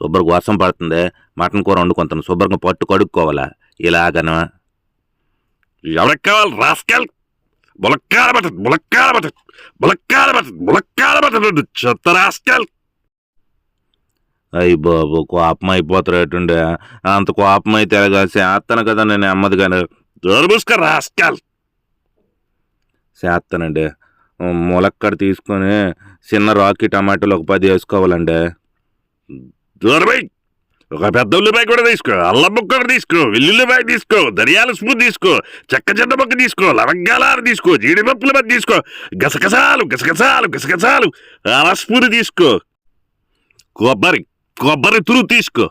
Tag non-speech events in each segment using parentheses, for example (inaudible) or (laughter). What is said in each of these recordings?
శుభ్రంగా వర్షం పడుతుంది మటన్ కూర వండుకుంటాను శుభ్రంగా పట్టు కడుక్కోవాలా? ఇలాగన? ఎవరికి కావాలి? రాస్కెల్! ములక్కాల బట్టదు ములక్కాల బట్టదు ములక్కాల బట్టదు ములక్కాల బట్టదు చెత్త రాస్కెల్! అయ్యి బాబు కోపం అయిపోతారేటుండే. అంత కోపం అయితే చేస్తాను కదా నేను అమ్మది కానీ దొరబుస్క చేస్తానండి. ములక్కడ తీసుకొని చిన్న రాకి టమాటాలు ఒక పది వేసుకోవాలండి. దూరమై ఒక పెద్ద ఉల్లిపాయ కూడా తీసుకో అల్లం ముక్క కూడా తీసుకో వెల్లుల్లిపాయ తీసుకో ధనియాల స్పూన్ తీసుకో చెక్క చెన్న ముక్క తీసుకో లవంగాలాలు తీసుకో జీడిపప్పుల మధ్య తీసుకో గసగసాలు గసగసాలు గసగసాలు అర స్పూన్ తీసుకో. కొబ్బరి కొబ్బరి తురు తీసుకో.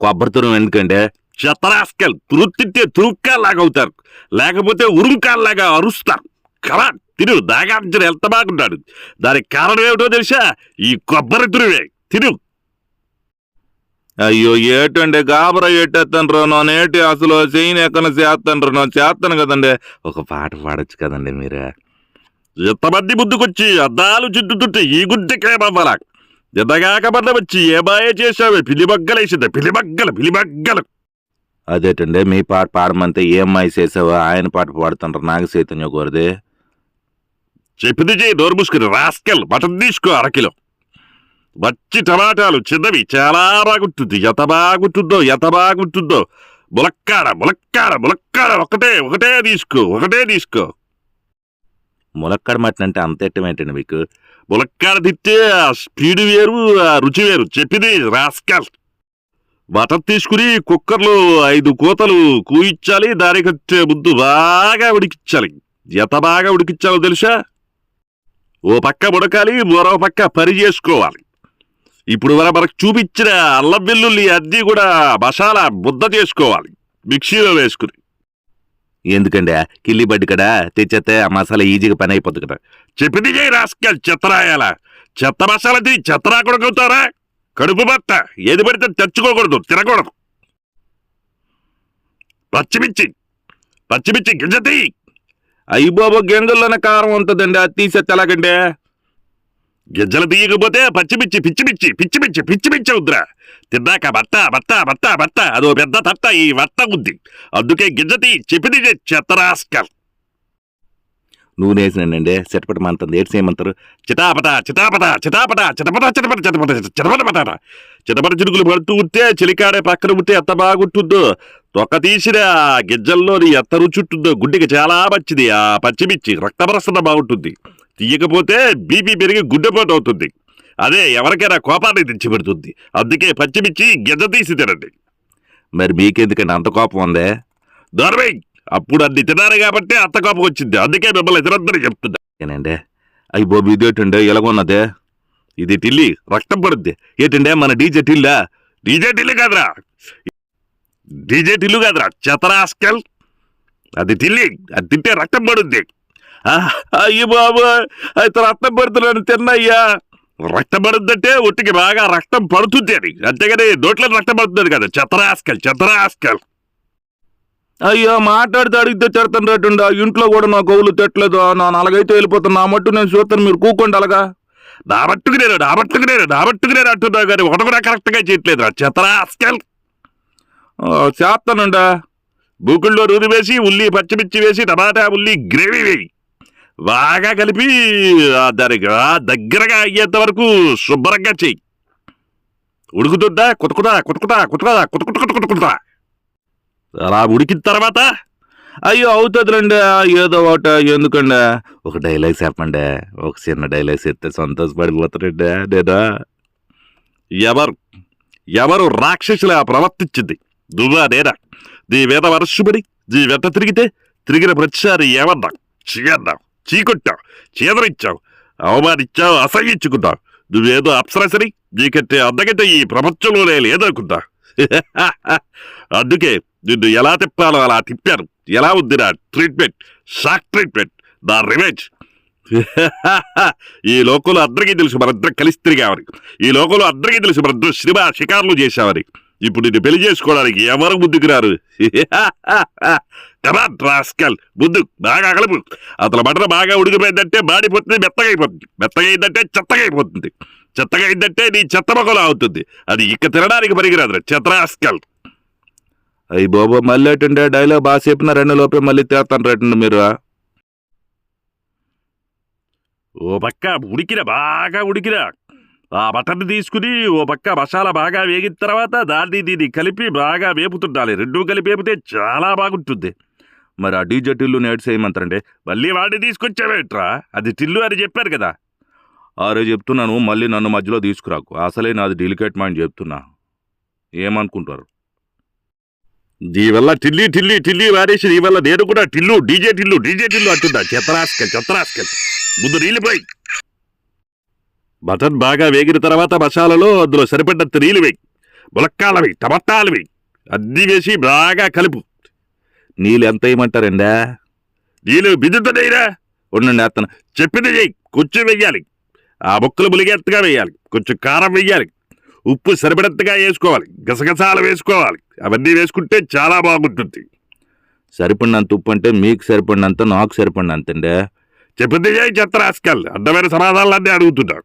కొబ్బరి తురు ఎందుకంటే చెత్తరాస్కల్ తురు తింటే తురుక్కాల్లాగా అవుతారు లేకపోతే ఉరుముకాల్లాగా అరుస్తారు. కలా తిను నాగార్జున ఎంత బాగుంటాడు. దానికి కారణం ఏమిటో తెలుసా? ఈ కొబ్బరి తురువే తిను. అయ్యో ఏటండి? గాబరా ఏటేస్తాను నేటి అసలు చేయని ఎక్కడ చేస్తాను నేను చేస్తాను కదండి. ఒక పాట పాడొచ్చు కదండి మీరే. ఇంతమంది ముందుకొచ్చి అద్దాలు జిద్దుతుంటే ఈ గుడ్డకేమవ్వాలా ఎదగాక బంద వచ్చి ఏ బాయే చేశావే? పిలిబగ్గలేసింది పిలిబగ్గలు పిలిబగ్గలు అదేటండి మీ పాట పాడమంటే ఏ అమ్మాయి చేసావో? ఆయన పాట పాడుతుంటారు నాగ చైతన్య కోరిది చెప్పింది చేయి డోర్ మూసుకుని రాస్కెల్ మటన్ తీసుకో అరకిలో. మంచి టమాటాలు చిన్నవి చాలా బాగుంటుంది. ఎంత బాగుంటుందో ఎంత బాగుంటుందో. ములక్కాడ ములక్కాడ ములక్కాడ ఒకటే ఒకటే తీసుకో ఒకటే తీసుకో. ములక్కడ మటన్ అంటే అంత ఇష్టం ఏంటండి మీకు? ములక్కాడ తిట్టే ఆ స్పీడ్ వేరు ఆ రుచి వేరు. చెప్పింది రాస్కల్. మటన్ తీసుకుని కుక్కర్లో ఐదు కూతలు కూయించాలి. దానికంటే ముందు బాగా ఉడికించాలి. ఎంత బాగా ఉడికించాలో తెలుసా? ఓ పక్క ఉడకాలి మరో పక్క పని చేసుకోవాలి. ఇప్పుడు వర మనకు చూపించిన అల్లం వెల్లుల్లి అన్నీ కూడా మసాలా ముద్ద చేసుకోవాలి మిక్సీలో వేసుకుని. ఎందుకండి కిల్లి బడ్డి కదా తెచ్చేస్తే ఆ మసాలా ఈజీగా పని అయిపోతుంది కదా. చెప్పింది చేయి రాసుకెళ్ళి చెత్త రాయాలా? చెత్త మసాలా తిని చెత్త రాకూడదుతారా కడుపు బట్ట ఏది పడితే తెచ్చుకోకూడదు తినకూడదు. పచ్చిమిర్చి పచ్చిమిర్చి గింజ తీ అయ్యి బాబు గింజల్లోనే కారం ఉంటుందండి అది తీసేస్తే ఎలాగండి? గింజలు తీయకపోతే పచ్చిమిర్చి పిచ్చిమిచ్చి పిచ్చిమిచ్చి పిచ్చిమిర్చి అవుద్రా తిన్నాక భర్త భర్త భర్త భర్త అదో పెద్ద తట్ట ఈ వత్త ఉంది. అందుకే గింజ తీ చెప్పింది చేయి, చెత్త రాస్కల్ నూనె వేసినండి చిటపట మంతుంది ఏడు చిటాపట చిటాపట చిటాపట చిటపట చిటపట చిటపట చిటపట పటాట చిటపట చిరుకులు పడుతూ ఉంటే చెలికాడే పక్కన ఉంటే ఎంత బాగుంటుందో? తొక్క తీసిన ఆ గిజ్జల్లోని రుచి రుచుంటుందో గుడ్డికి చాలా మంచిది. ఆ పచ్చిమిర్చి రక్తపరసన బాగుంటుంది. తీయకపోతే బీపీ పెరిగి గుడ్డపోటు అవుతుంది. అదే ఎవరికైనా కోపాన్ని తెచ్చిపెడుతుంది. అందుకే పచ్చిమిర్చి గెద్ద తీసి తినండి. మరి మీకెందుకండి అంత కోపం ఉందే? దొరవై అప్పుడు అన్ని తినారు కాబట్టి అంత కోపం వచ్చింది. అందుకే మిమ్మల్ని తినొద్దని చెప్తున్నా. ఏనండి? అయ్యి బాబు ఇదేటండి? ఎలాగున్నదే ఇది టిల్లి రక్తం పడుద్ది. ఏటండే? మన డీజే టిల్లా? డీజే టిల్లు కాదురా. డీజే టిల్లు కాదురా. చెతరాస్కెల్ అది టిల్లి అది తింటే రక్తం పడుద్ది. అయ్యి బాబు అయితే రక్తం పడుతున్నాను తిన్నయ్యా. రక్తం పడుతుందంటే ఒట్టికి బాగా రక్తం పడుతుంది అది. అంతేగాని నోట్లో రక్తం పడుతుంది కదా. చెతరాస్కెల్ చెతరాస్కెల్ అయ్యో మాట్లాడితే అడిగితే తిడతాను ఇంట్లో కూడా నా కౌలు తిట్టలేదు. నా అలాగైతే వెళ్ళిపోతాను నా మట్టు నేను చూస్తాను మీరు కూకోండి అలాగా. నా మట్టుకు నేను నా మట్టుకు నేను నా మట్టుకు నేను అంటున్నా కానీ ఒకటి కూడా కరెక్ట్గా చేయట్లేదు. చెతరాస్కెల్ చేస్తానుండా చేస్తానండి. బూకుల్లో నూనె వేసి ఉల్లి పచ్చిమిర్చి వేసి టమాటా ఉల్లి గ్రేవీ వేయి. బాగా కలిపి ఆ దానికి దగ్గరగా అయ్యేంత వరకు శుభ్రంగా చెయ్యి ఉడుకుతుందా? కుతుకుదా? కుతుకుతా కుతుకుతా కుతుకుట కుతుకుతా. అలా ఉడికిన తర్వాత అయ్యో అవుతుందిలేండి ఏదో ఒకటి ఎందుకండి? ఒక డైలాగ్ చెప్పండి ఒక చిన్న డైలాగ్ చెప్తే సంతోషపడిపోతారండి నేను ఎవరు ఎవరు రాక్షసులా ప్రవర్తించింది? నువ్వా నేనా? నీ వేద వర్షపడి నీ వెంట తిరిగితే తిరిగిన ప్రతిసారి ఏమన్నా? చీయన్నావు చీకొట్టావు చీదరిచ్చావు అవమానిచ్చావు అసహించుకున్నావు నువ్వేదో అప్సరసరి నీకంటే అందకంటే ఈ ప్రపంచంలోనే లేదనుకున్నా (laughs) అందుకే నిన్ను ఎలా తిప్పాలో అలా తిప్పాను. ఎలా ఉంది నా ట్రీట్మెంట్? Shock treatment. నా రివెంజ్. (laughs) ఈ లోకంలో అందరికీ తెలుసు మనందరం కలిసి తిరిగామని. ఈ లోకంలో అందరికీ తెలుసు మనందరం సినిమా షికార్లు చేశామని. ఇప్పుడు నిన్ను పెళ్ళి చేసుకోవడానికి ఎవరు ముందుకు రారు రాస్కల్ ముందు బాగా కలుపు అతని బట్టలు బాగా ఉడికిపోయిందంటే మాడిపోతుంది మెత్తగైపోతుంది. మెత్తగైందంటే చెత్తగైపోతుంది. చెత్తగా అయిందంటే నీ చెత్త మొక్కలో అవుతుంది. అది ఇక తినడానికి పనికిరాదు చెత్త రాస్కల్ అయ్యి బాబా మళ్ళీ ఏంటంటే డైలాగ్ బాగా చెప్పిన రెండు లోపే మళ్ళీ తేస్తాను రేటండి మీరు ఓ పక్క ఉడికిన బాగా ఉడికిన ఆ బటన్ తీసుకుని ఓ పక్క మసాలా బాగా వేగిన తర్వాత దాన్ని దీన్ని కలిపి బాగా వేపుతుండాలి. రెండు కలిపి వేపితే చాలా బాగుంటుంది. మరి ఆ డీజే టిల్లు నేడు చేయమంటారండి మళ్ళీ వాడిని తీసుకొచ్చావేట్రా? అది టిల్లు అని చెప్పారు కదా. ఆరే చెప్తున్నాను మళ్ళీ నన్ను మధ్యలో తీసుకురాకు. అసలే నాది డెలికేట్ మైండ్ చెప్తున్నా. ఏమనుకుంటారు? నీ వల్ల టిల్లి టిల్లి టిల్లి వారేసి నీ వల్ల నేను కూడా టిల్లు డీజే టిల్లు డీజే టిల్లు అంటుందా? చెత్తరాస్కెల్ చెత్తరాస్కెల్ ముందు నీళ్ళు బటన్ బాగా వేగిన తర్వాత మసాలలో అందులో సరిపడినంత నీళ్ళు వేయి. ములక్కాలు వేయి టమాటాలు వేయి. అన్నీ వేసి బాగా కలుపు. నీళ్ళు ఎంత వేయమంటారండి? నీళ్ళు బిద్దుతున్నాయిరా ఉండండి వేస్తాను చెప్పింది చెయ్యి. కొంచెం వెయ్యాలి ఆ ముక్కలు ములిగేట్టుగా వేయాలి. కొంచెం కారం వెయ్యాలి ఉప్పు సరిపడంతగా వేసుకోవాలి. గసగసాలు వేసుకోవాలి. అవన్నీ వేసుకుంటే చాలా బాగుంటుంది. సరిపడినంత ఉప్పు అంటే మీకు సరిపడినంత నాకు సరిపడినంత అండి చెప్పింది చేయి చెత్త రాసుకెళ్ళి అడ్డమైన సమాధానాలన్నీ అడుగుతున్నాడు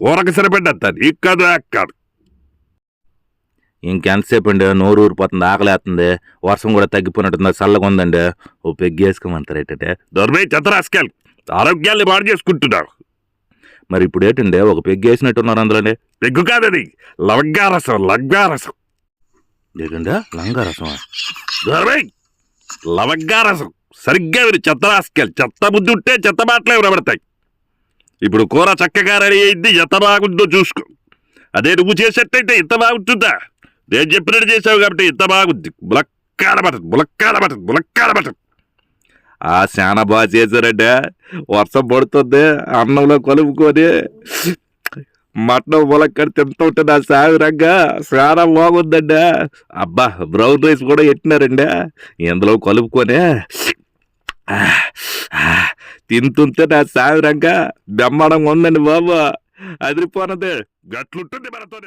ఊరకు కాదు నాకు కాదు ఇంకెంతసేపు అండి? నోరు ఊరిపోతుంది ఆకలేస్తుంది వర్షం కూడా తగ్గిపోయినట్టుంది చల్లగా ఉందండి. ఓ పెగ్గేసుకోమంటారు ఏంటంటే దొరమే చెత్త రాసుకెళ్ళి ఆరోగ్యాన్ని బాడు చేసుకుంటున్నావు. మరి ఇప్పుడు ఏంటండి ఒక పెగ్గేసినట్టున్నారు అందులోనే. పెగ్గు కాదది. లవంగారసం లంగారసం ఏంటండి లంగా రసమా? దొరమే లవంగారసం సరిగ్గా విని చెత్త రాసుకెళ్ళి చెత్త బుద్ధి ఉంటే చెత్త మాటలే వినబడతాయి. ఇప్పుడు కూర చక్కగా రెడీ అయింది. ఎంత బాగుందో చూసుకో. అదే నువ్వు చేసేటైతే ఇంత బాగుంటుందా? నేను చెప్పినట్టు చేసావు కాబట్టి ఇంత బాగుంది. ములక్కాడ బటన్ ములక్కాడ బటన్ ములక్కాడ బటన్ ఆ చాలా బాగా చేశారండి వర్షం పడుతుంది అన్నంలో కలుపుకొని మటన్ ములక్కడ తింటూ ఉంటే ఆ సాగురంగా చాలా బాగుందండి అబ్బా బ్రౌన్ రైస్ కూడా ఎట్టినారండి ఇందులో కలుపుకొని తింటుంటే నా సాగురంగా బెమ్మడంగా ఉందండి బాబు. అదిరిపోనదే. గట్లుంటుంది మనతో